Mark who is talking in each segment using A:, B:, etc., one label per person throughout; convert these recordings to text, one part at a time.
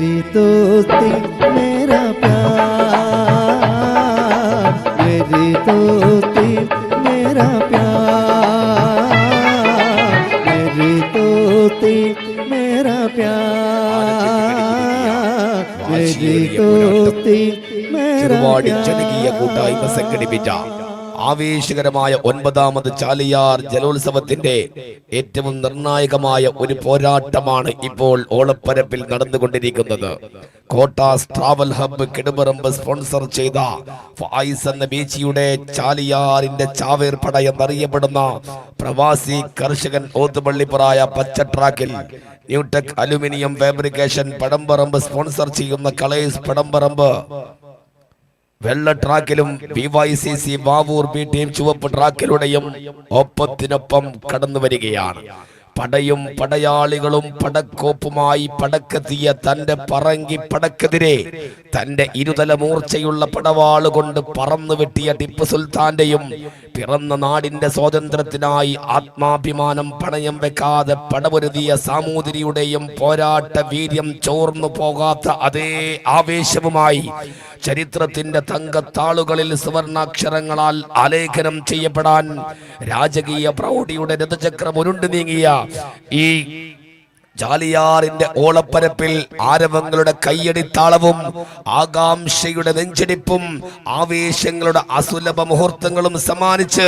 A: मेरी दोस्ती मेरा प्यार। मेरी दोस्ती मेरा प्यार। मेरी दोस्ती मेरा प्यार। मेरी दोस्ती मेरा प्यार चिरवाड़ी चलगी ये कोटाई का
B: सेकंड ആവേശകരമായ ഒൻപതാമത് ചാലിയാർ ജലോത്സവത്തിന്റെ ഏറ്റവും നിർണായകമായ ഒരു പോരാട്ടമാണ് ഇപ്പോൾ ഓളപ്പരപ്പിൽ നടന്നുകൊണ്ടിരിക്കുന്നത്. Kottas travel hub Kidumaramb sponsor ചെയ്ത ഫായിസ് എന്ന ബീച്ചിയുടെ ചാലിയാറിന്റെ ചാവേർപ്പട എന്നറിയപ്പെടുന്ന പ്രവാസി കർഷകൻ ഓത്തുപള്ളിപ്പുറായ പച്ച ട്രാക്കിൽ Newtech aluminium fabrication Padamparamb sponsor ചെയ്യുന്ന കളേഴ്സ് പടമ്പറമ്പ് വെള്ള ട്രാക്കിലും B Y C C Bavoor B team ചുവപ്പ് ട്രാക്കിലൂടെയും ഒപ്പത്തിനൊപ്പം കടന്നു വരികയാണ് പടയും പടയാളികളും പടക്കോപ്പുമായി പടക്കെത്തിയ തന്റെ പറങ്കി പടക്കെതിരെ തന്റെ ഇരുതല മൂർച്ചയുള്ള പടവാൾ കൊണ്ട് പറന്നു വെട്ടിയ ടിപ്പു സുൽത്താന്റെയും പിറന്ന നാടിന്റെ സ്വാതന്ത്ര്യത്തിനായി ആത്മാഭിമാനം പണയം വെക്കാതെ പടപൊരുതിയ സാമൂതിരിയുടെയും പോരാട്ട വീര്യം ചോർന്നു പോകാത്ത അതേ ആവേശവുമായി ചരിത്രത്തിന്റെ തങ്കത്താളുകളിൽ സുവർണാക്ഷരങ്ങളാൽ ആലേഖനം ചെയ്യപ്പെടാൻ രാജകീയ പ്രൗഢിയുടെ രഥചക്രം ഉരുണ്ടു നീങ്ങിയ ഈ ജാലിയാറിന്റെ ഓളപ്പരപ്പിൽ ആരവങ്ങളുടെ കയ്യടിത്താളവും ആകാംക്ഷയുടെ നെഞ്ചടിപ്പും ആവേശങ്ങളുടെ അസുലഭ മുഹൂർത്തങ്ങളും സമ്മാനിച്ച്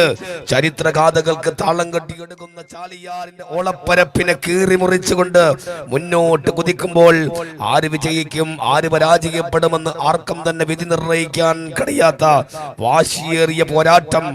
B: ചരിത്രഗാഥകൾക്ക് താളം കെട്ടിയെടുക്കുന്ന ചാലിയാറിന്റെ ഓളപ്പരപ്പിനെ കീറി മുറിച്ചുകൊണ്ട് മുന്നോട്ട് കുതിക്കുമ്പോൾ ആര് വിജയിക്കും ആര് പരാജയപ്പെടുമെന്ന് ആർക്കും തന്നെ വിധി നിർണയിക്കാൻ കഴിയാത്ത വാശിയേറിയ പോരാട്ടം.